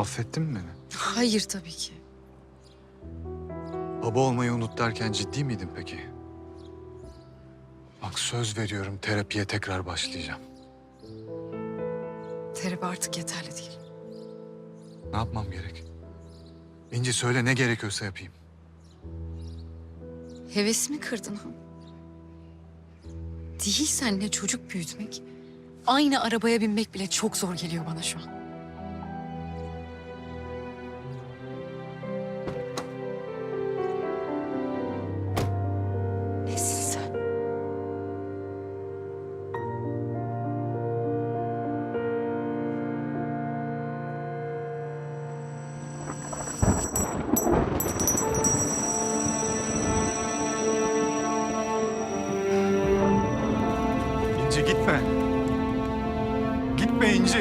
Affettin mi beni? Hayır tabii ki. Baba olmayı unut derken ciddi miydin peki? Bak söz veriyorum terapiye tekrar başlayacağım. Terapi artık yeterli değil. Ne yapmam gerek? İnci söyle ne gerekiyorsa yapayım. Hevesimi kırdın ha. Değil seninle çocuk büyütmek. Aynı arabaya binmek bile çok zor geliyor bana şu an. İnci gitme. Gitme İnci.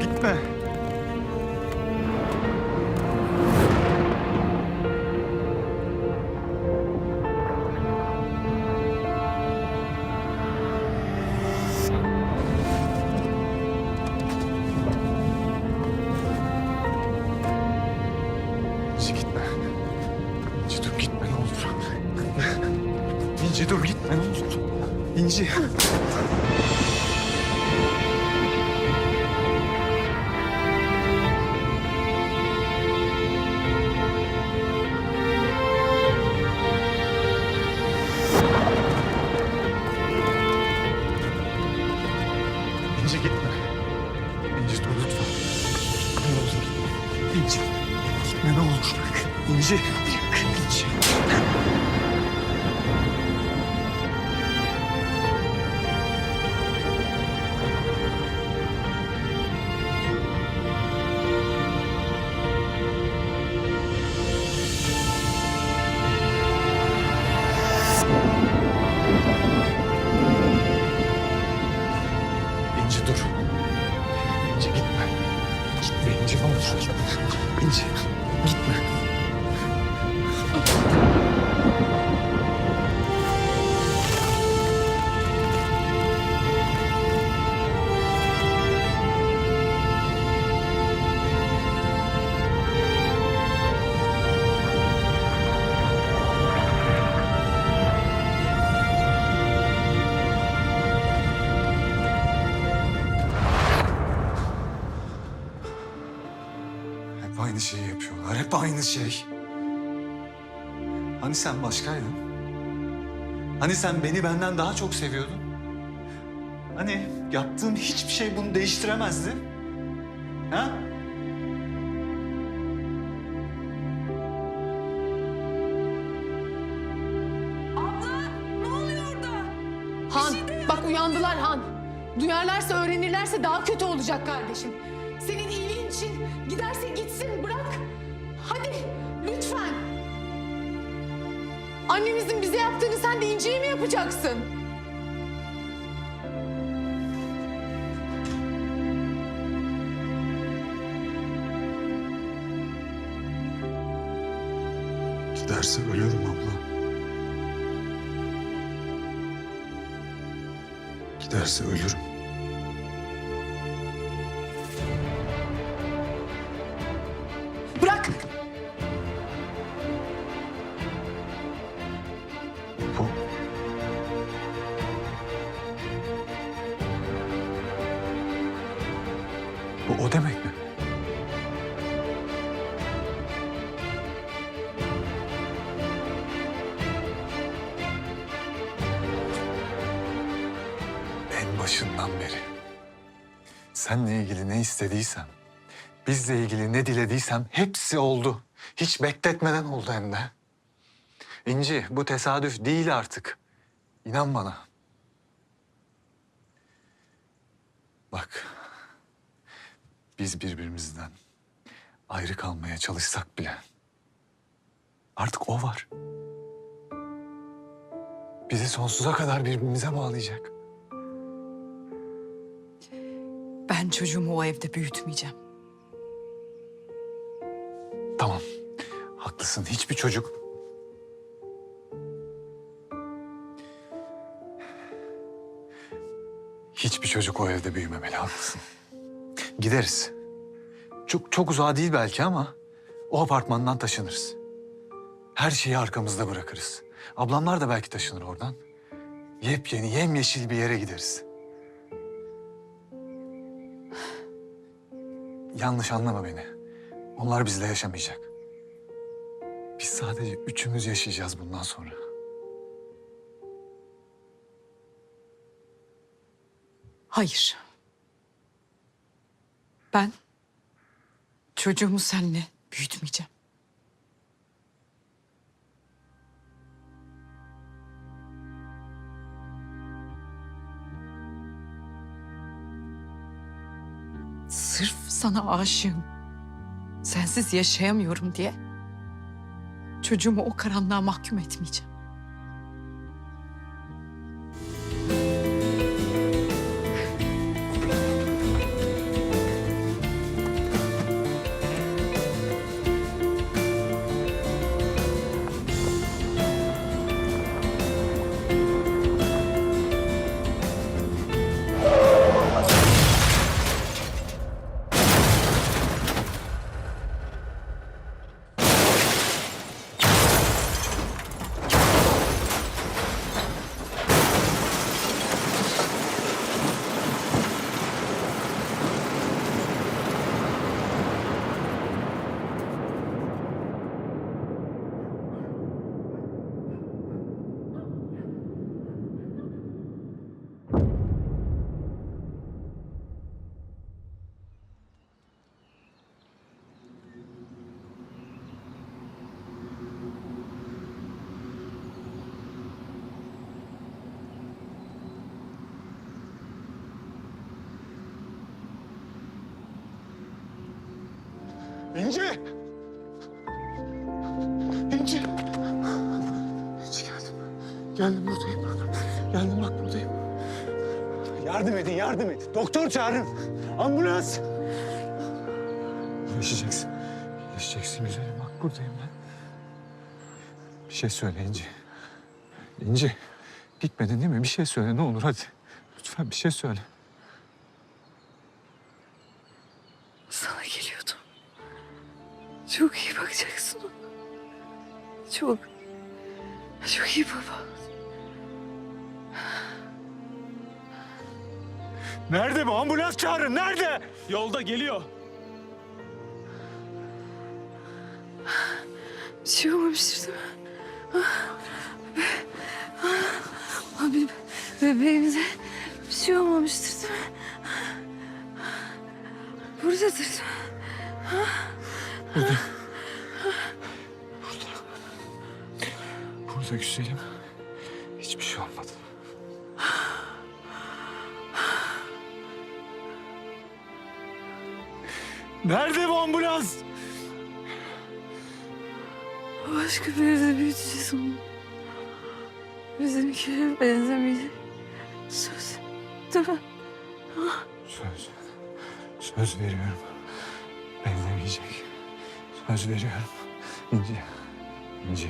Gitme. İnci dur gitme ne olur. İnci. İnci gitme. Dur lütfen. Ne olur. İnci. Gitme ne olur. İnci. İnci. İnci Gitme İnci ne. İnci gitme. Aynı şeyi yapıyorlar. Hep aynı şey. Hani sen başkaydın? Hani sen beni benden daha çok seviyordun? Hani yaptığım hiçbir şey bunu değiştiremezdi? Ha? Han, bak uyandılar Han. Duyarlarsa, öğrenirlerse daha kötü olacak kardeşim. Senin iyiliğin için giderse gitsin, Annemizin bize yaptığını sen de İnci'ye mi yapacaksın? Giderse ölürüm abla. Giderse ölürüm. Başından beri seninle ilgili ne istediysem, bizle ilgili ne dilediysem hepsi oldu. Hiç bekletmeden oldu hem de. İnci, bu tesadüf değil artık. İnan bana. Bak, biz birbirimizden ayrı kalmaya çalışsak bile artık o var. Bizi sonsuza kadar birbirimize bağlayacak. Ben çocuğumu o evde büyütmeyeceğim. Tamam, haklısın. Hiçbir çocuk Hiçbir çocuk o evde büyümemeli, haklısın. Gideriz. Çok çok uzağa değil belki ama o apartmandan taşınırız. Her şeyi arkamızda bırakırız. Ablamlar da belki taşınır oradan. Yepyeni, yemyeşil bir yere gideriz. Yanlış anlama beni. Onlar bizle yaşamayacak. Biz sadece üçümüz yaşayacağız bundan sonra. Hayır. Ben çocuğumu seninle büyütmeyeceğim. Sana aşığım. Sensiz yaşayamıyorum diye çocuğumu o karanlığa mahkum etmeyeceğim. İnci! İnci! İnci geldim. Geldim buradayım. Geldim bak buradayım. Yardım edin, yardım edin. Doktor çağırın. Ambulans. Yaşayacaksın. Yaşayacaksın güzelim bak buradayım ben. Bir şey söyle İnci. İnci. Gitmedin değil mi? Bir şey söyle ne olur hadi. Lütfen bir şey söyle. Çok. Çok iyi baba. Nerede bu? Ambulans çağırın. Nerede? Yolda geliyor. Bir şey olmamıştır değil mi? Ah, ah, Abi bebeğimize bir şey olmamıştır değil mi? Buradadır değil güzelim. Hiçbir şey olmadı. Nerede bu ambulans? Başka bir yerde büyüteceğiz onu. Bizimkilere benzemeyecek. Söz. Değil mi? Söz. Söz veriyorum. Benzemeyecek. Söz veriyorum. İnci. İnci.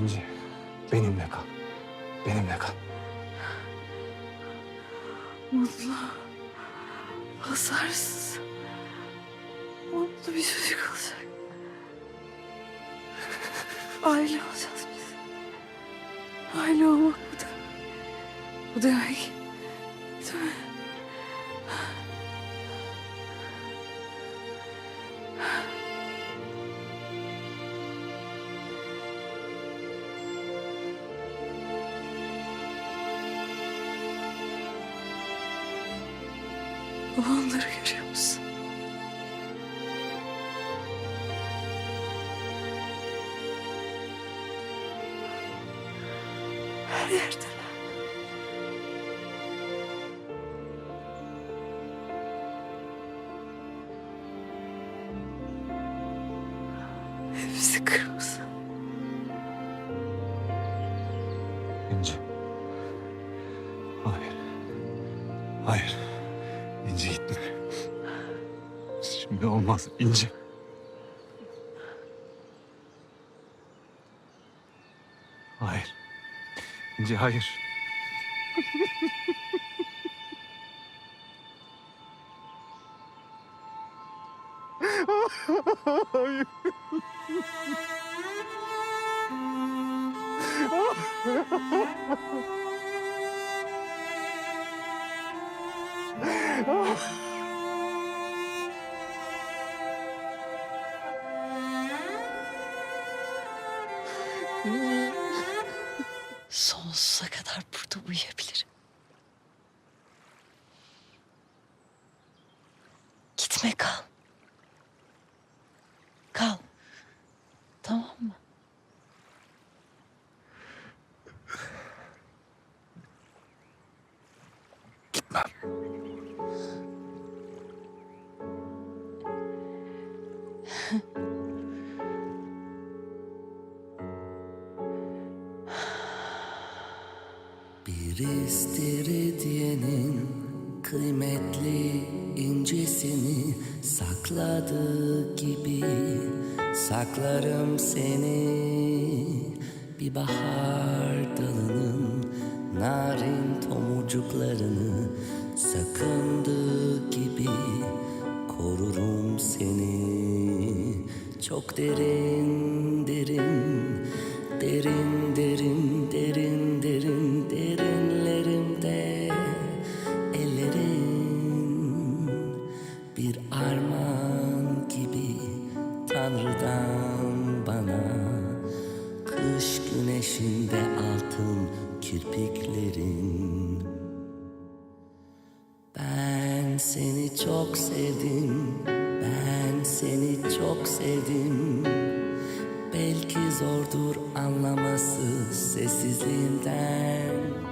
İnci. Benimle kal. Benimle kal. Mutlu. Hasarsız. Mutlu bir çocuk olacak. Aile olacağız biz. Aile olmak bu demek. Bu demek. Onları görüyor musun? Her yerde. Hepsi kırmızı. Olmaz İnci. Hayır. İnci hayır. Sonsuza Gitme kal. Kal. Tamam mı? Gitmem. Bir istiridyenin kıymetli incesini sakladığı gibi. Saklarım seni bir bahar dalının narin tomurcuklarını sakındığı gibi. Korurum seni çok derin derin derin derin zordur anlaması sessizliğimden.